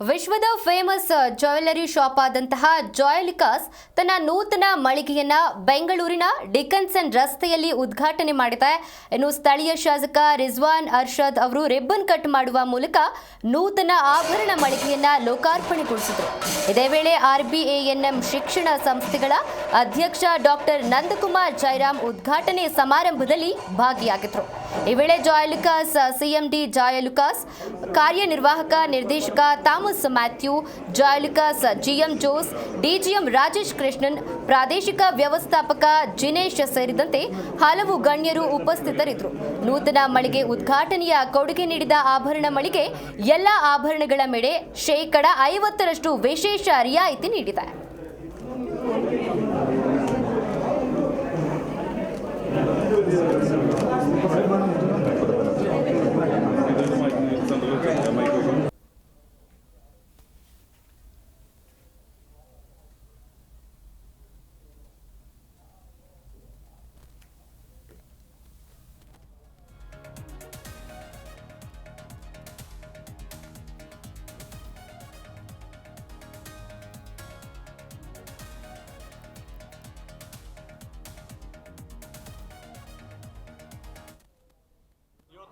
ವಿಶ್ವದ famous jewellery shop ಆದಂತಹ ಜಾಯಲಿಕಾಸ್ ತನ್ನ ನೂತನ ಮಳಿಗೆಯನ್ನ ಬೆಂಗಳೂರಿನ ಡಿಕನ್ಸನ್ ರಸ್ತೆಯಲ್ಲಿ ಉದ್ಘಾಟನೆ ಮಾಡಿದೆ. ಇನ್ನು ಸ್ಥಳೀಯ ಶಾಸಕ ರಿಜ್ವಾನ್ ಅರ್ಷದ್ ಅವರು ರಿಬ್ಬನ್ ಕಟ್ ಮಾಡುವ ಮೂಲಕ ನೂತನ ಆಭರಣ ಮಳಿಗೆಯನ್ನ ಲೋಕಾರ್ಪಣೆಗೊಳಿಸಿದರು. ಇದೇ ವೇಳೆ ಆರ್ಬಿಎಎನ್ಎಂ ಶಿಕ್ಷಣ ಸಂಸ್ಥೆಗಳ ಅಧ್ಯಕ್ಷ ಡಾಕ್ಟರ್ ನಂದಕುಮಾರ್ ಜೈರಾಮ್ ಉದ್ಘಾಟನೆ ಸಮಾರಂಭದಲ್ಲಿ ಭಾಗಿಯಾಗಿದ್ದರು ಈ ವೇಳೆ ಜಾಯಲುಕಾಸ್ ಸಿಎಂಡಿ ಜಾಯಲುಕಾಸ್ ಕಾರ್ಯನಿರ್ವಾಹಕ ನಿರ್ದೇಶಕ ಥಾಮಸ್ ಮ್ಯಾಥ್ಯೂ ಜಾಯಲುಕಾಸ್ ಜಿಎಂ ಜೋಸ್, ಡಿಜಿಎಂ ರಾಜೇಶ್ ಕೃಷ್ಣನ್, ಪ್ರಾದೇಶಿಕ ವ್ಯವಸ್ಥಾಪಕ ಜಿನೇಶ್ ಸೇರಿದಂತೆ ಹಲವು ಗಣ್ಯರು ಉಪಸ್ಥಿತರಿದ್ದರು. ನೂತನ ಮಳಿಗೆ ಉದ್ಘಾಟನೆಯ ಕೊಡುಗೆ ನೀಡಿದ ಆಭರಣ ಮಳಿಗೆ ಎಲ್ಲ ಆಭರಣಗಳ ಮೇಲೆ ಶೇಕಡ ಐವತ್ತರಷ್ಟು ವಿಶೇಷ ರಿಯಾಯಿತಿ ನೀಡಿದೆ. Thank you.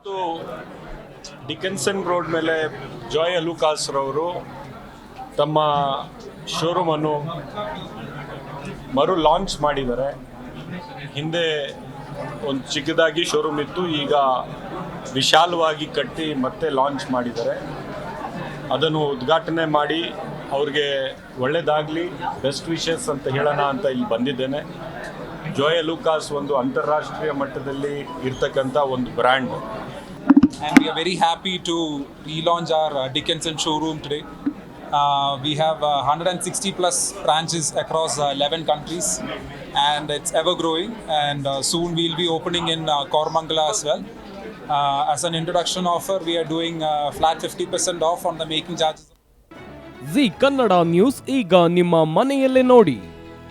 ಇವತ್ತು ಡಿಕೆನ್ಸನ್ ರೋಡ್ ಮೇಲೆ ಜಾಯ್ ಅಲುಕಾಸ್ ರವರು ತಮ್ಮ ಶೋರೂಮನ್ನು ಮರು ಲಾಂಚ್ ಮಾಡಿದ್ದಾರೆ. ಹಿಂದೆ ಒಂದು ಚಿಕ್ಕದಾಗಿ ಶೋರೂಮ್ ಇತ್ತು, ಈಗ ವಿಶಾಲವಾಗಿ ಕಟ್ಟಿ ಮತ್ತೆ ಲಾಂಚ್ ಮಾಡಿದ್ದಾರೆ. ಅದನ್ನು ಉದ್ಘಾಟನೆ ಮಾಡಿ ಅವ್ರಿಗೆ ಒಳ್ಳೆಯದಾಗಲಿ ಬೆಸ್ಟ್ ವಿಶಸ್ ಅಂತ ಹೇಳೋಣ ಅಂತ ಇಲ್ಲಿ ಬಂದಿದ್ದೇನೆ. ಜೋಯ ಲೂಕಾಸ್ ಒಂದು ಅಂತಾರಾಷ್ಟ್ರೀಯ ಮಟ್ಟದಲ್ಲಿ ಇರ್ತಕ್ಕಂಥ ಒಂದು brand. And we are very happy to relaunch our Dickenson showroom today we have hundred and sixty plus branches across eleven countries and it's ever growing and soon will be opening in Koramangala as well as an introduction offer we are doing flat fifty percent off on the making charges Zee Kannada news ಈಗ ನಿಮ್ಮ ಮನೆಯಲ್ಲೇ ನೋಡಿ.